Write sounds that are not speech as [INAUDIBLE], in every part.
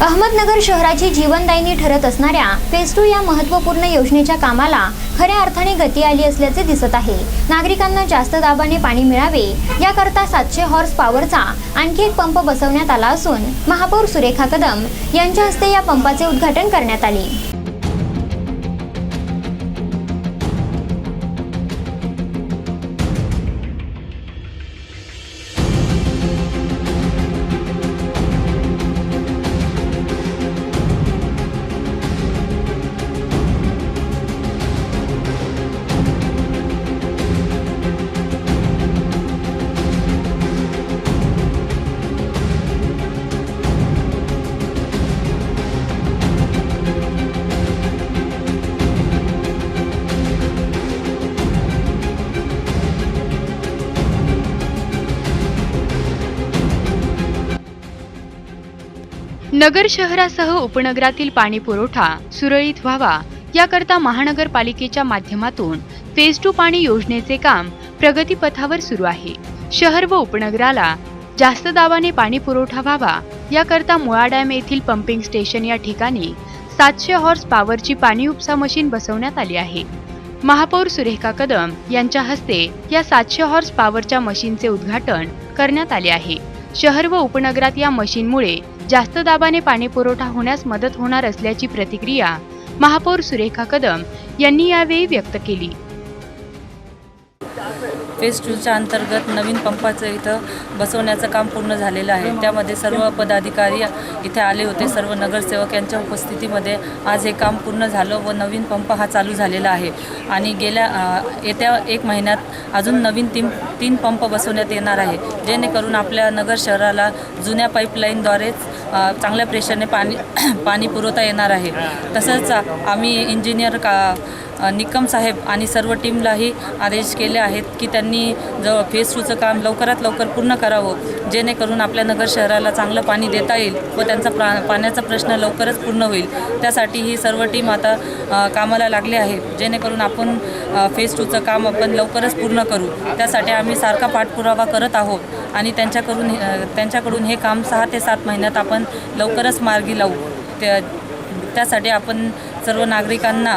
अहमदनगर शहराची जीवनदायिनी ठरत असणाऱ्या फेज टू या महत्त्वपूर्ण योजनेच्या कामाला खऱ्या अर्थाने गती आली असल्याचे दिसत आहे. नागरिकांना जास्त दाबाने पाणी मिळावे याकरता सातशे हॉर्स पॉवरचा आणखी एक पंप बसवण्यात आला असून महापौर सुरेखा कदम यांच्या हस्ते या पंपाचे उद्घाटन करण्यात आले. नगर शहरासह उपनगरातील पाणी पुरवठा सुरळीत व्हावा याकरता महानगरपालिकेच्या माध्यमातून फेज टू पाणी योजनेचे काम प्रगतीपथावर सुरू आहे. शहर व उपनगराला जास्त दाबाने पाणी पुरवठा व्हावा याकरता मुळा डॅम येथील पंपिंग स्टेशन या ठिकाणी सातशे हॉर्स पॉवरची पाणी उपसा मशीन बसवण्यात आली आहे. महापौर सुरेखा कदम यांच्या हस्ते या सातशे हॉर्स पॉवरच्या मशीनचे उद्घाटन करण्यात आले आहे. शहर व उपनगरात या मशीनमुळे जास्त दाबाने पाणी पुरवठा होण्यास मदत होणार असल्याची प्रतिक्रिया महापौर सुरेखा कदम यांनी यावेळी व्यक्त केली. फेज टूच्या अंतर्गत नवीन पंपाचं इथं बसवण्याचं काम पूर्ण झालेलं आहे. त्यामध्ये सर्व पदाधिकारी इथे आले होते. सर्व नगरसेवक यांच्या उपस्थितीमध्ये आज हे काम पूर्ण झालं व नवीन पंप हा चालू झालेला आहे. आणि गेल्या येत्या एक महिन्यात अजून नवीन तीन तीन पंप बसवण्यात येणार आहे. जेणेकरून आपल्या नगर शहराला जुन्या पाईपलाईनद्वारेच चांगल्या प्रेशरने पाणी [CLEARS THROAT] पाणी पुरवता येणार आहे. तसंच आम्ही इंजिनियर का निकम साहेब आणि सर्व टीमलाही आदेश केले आहेत की त्यांनी जवळ फेज टूचं काम लवकरात लवकर पूर्ण करावं जेणेकरून आपल्या नगर शहराला चांगलं पाणी देता येईल व त्यांचा प्रा पाण्याचा प्रश्न लवकरच पूर्ण होईल. त्यासाठी ही सर्व टीम आता कामाला लागली आहे जेणेकरून आपण फेस फेज टूचं काम आपण लवकरच पूर्ण करू. त्यासाठी आम्ही सारखा पाठपुरावा करत आहोत आणि त्यांच्याकडून त्यांच्याकडून हे काम सहा ते सात महिन्यात आपण लवकरच मार्गी लावू. त्या त्यासाठी आपण सर्व नागरिकांना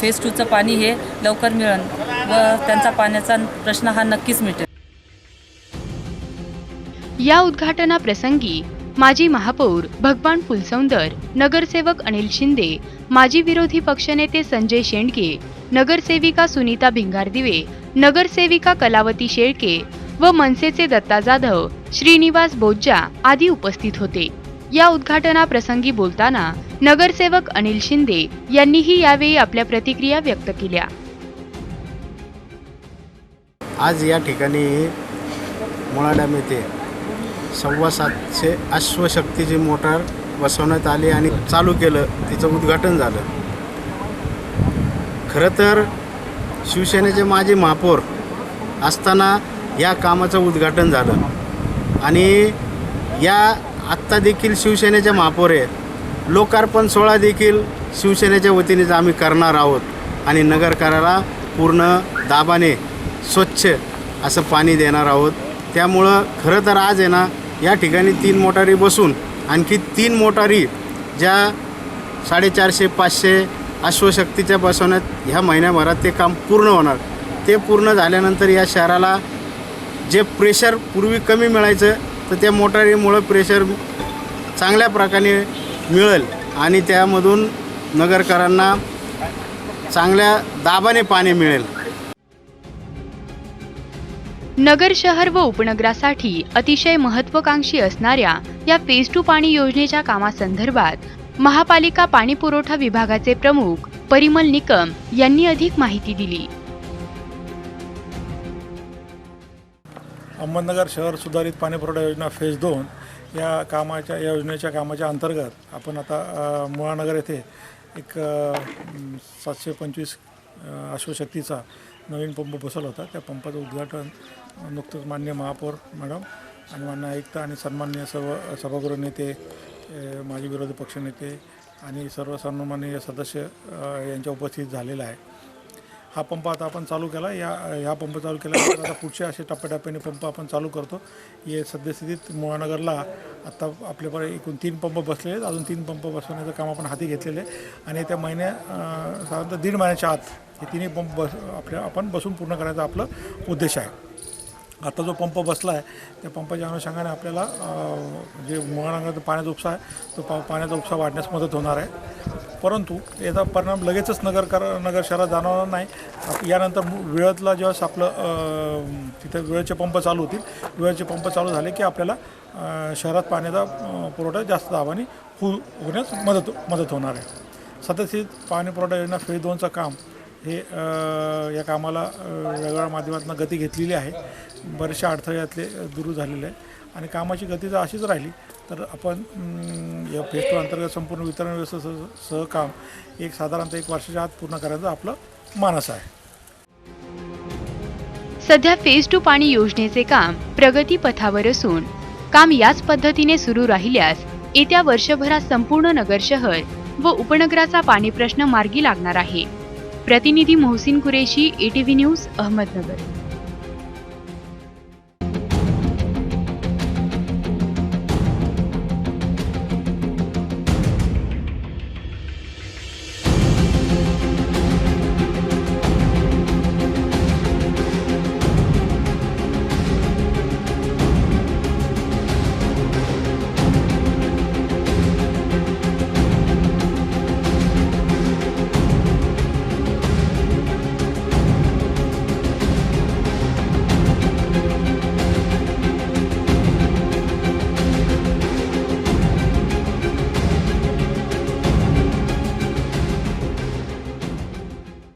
फेज टूचं पाणी हे लवकर मिळेल व त्यांचा पाण्याचा प्रश्न हा नक्कीच मिटेल. या उद्घाटनाप्रसंगी माजी महापौर भगवान फुलसौंदर नगरसेवक अनिल शिंदे माजी विरोधी पक्षनेते संजय शेंडगे नगरसेविका सुनीता भिंगारदिवे नगरसेविका कलावती शेळके व मनसेचे दत्ता जाधव श्रीनिवास बोज्जा आदी उपस्थित होते. या उद्घाटनाप्रसंगी बोलताना नगरसेवक अनिल शिंदे यांनीही यावेळी आपल्या प्रतिक्रिया व्यक्त केल्या. आज या ठिकाणी मुळा डॅम येथे सव्वा सातशे अश्वशक्तीची मोटार बसवण्यात आली आणि चालू केलं. तिचं उद्घाटन झालं. खरं तर शिवसेनेचे माजी महापौर असताना या कामाचं उद्घाटन झालं. आणि या आत्ता देखील शिवसेनेचे महापौर आहेत. लोकार्पण सोहळा देखील शिवसेनेच्या वतीनेच आम्ही करणार आहोत आणि नगरकाराला पूर्ण दाबाने स्वच्छ असं पाणी देणार आहोत. त्यामुळं खरं तर आज आहे ना या ठिकाणी तीन मोटारी बसून आणखी तीन मोटारी ज्या साडेचारशे पाचशे अश्वशक्तीच्या बसवण्यात ह्या महिन्याभरात ते काम पूर्ण होणार. ते पूर्ण झाल्यानंतर या शहराला जे प्रेशर पूर्वी कमी मिळायचं तर त्या मोटारीमुळं प्रेशर चांगल्या प्रकारे मिळेल आणि त्यामधून नगरकरांना चांगल्या दाबाने पाणी मिळेल. नगर शहर व उपनगरासाठी अतिशय महत्वाकांक्षी असणाऱ्या या फेज टू पाणी योजनेच्या कामासंदर्भात महापालिका पाणी पुरवठा विभागाचे प्रमुख परिमल निकम यांनी अधिक माहिती दिली. अहमदनगर शहर सुधारित पाणीपुरवठा योजना फेज दोन या कामाच्या या योजनेच्या कामाच्या अंतर्गत आपण आता मुळानगर येथे एक सातशे पंचवीस अश्वशक्तीचा नवीन पंप बसवला होता. त्या पंपाचं उद्घाटन नुकतंच मान्य महापौर मॅडम आणि मान्य आयुक्त आणि सन्मान्य सर्व सभागृह नेते माजी विरोधी पक्षनेते आणि सर्व सन्माननीय सदस्य यांच्या उपस्थित झालेला आहे. हा पंप आता आपण चालू केला. या ह्या पंप चालू केल्यानंतर आता पुढचे असे टप्प्याटप्प्याने पंप आपण चालू करतो. हे सद्यस्थितीत मुळानगरला आत्ता आपल्याकडे एकूण तीन पंप बसलेले आहेत. अजून तीन पंप बसवण्याचं काम आपण हाती घेतलेले आहे. आणि त्या महिन्या साधारणतः दीड महिन्याच्या आत हे तिन्ही पंप बस आपल्या आपण बसून पूर्ण करायचा आपलं उद्देश आहे. आता जो पंप बसला आहे त्या पंपाच्या अनुषंगाने आपल्याला जे मुळानगरचा पाण्याचा उपसा आहे तो पा पाण्याचा उपसा वाढण्यास मदत होणार आहे. परंतु याचा परिणाम लगेचच नगर कर नगर शहरात जाणवणार नाही. यानंतर मु- वेळतला आपलं तिथे तिथं वेळेचे पंप चालू होतील वेळेचे पंप चालू झाले की आपल्याला शहरात पाण्याचा पुरवठा जास्त दाबाने हो होण्यास मदत मदत होणार आहे. सतत पाणी पुरवठा योजना फेज दोनचं काम हे या कामाला वेगवेगळ्या माध्यमातून गती घेतलेली आहे. बरेचसे अडथळे यातले दूर झालेले आहे आणि कामाची गती जर अशीच राहिली तर आपण या फेज अंतर्गत संपूर्ण वितरण व्यवस्थेचं सहकाम एक साधारणतः एक वर्षाच्या आत पूर्ण करायचं आपलं मानस आहे. सध्या फेज टू पाणी योजनेचे काम प्रगती पथावर असून काम याच पद्धतीने सुरू राहिल्यास येत्या वर्षभरात संपूर्ण नगर शहर व उपनगराचा पाणी प्रश्न मार्गी लागणार आहे. प्रतिनिधी मोहसिन कुरेशी एटीव्ही न्यूज अहमदनगर.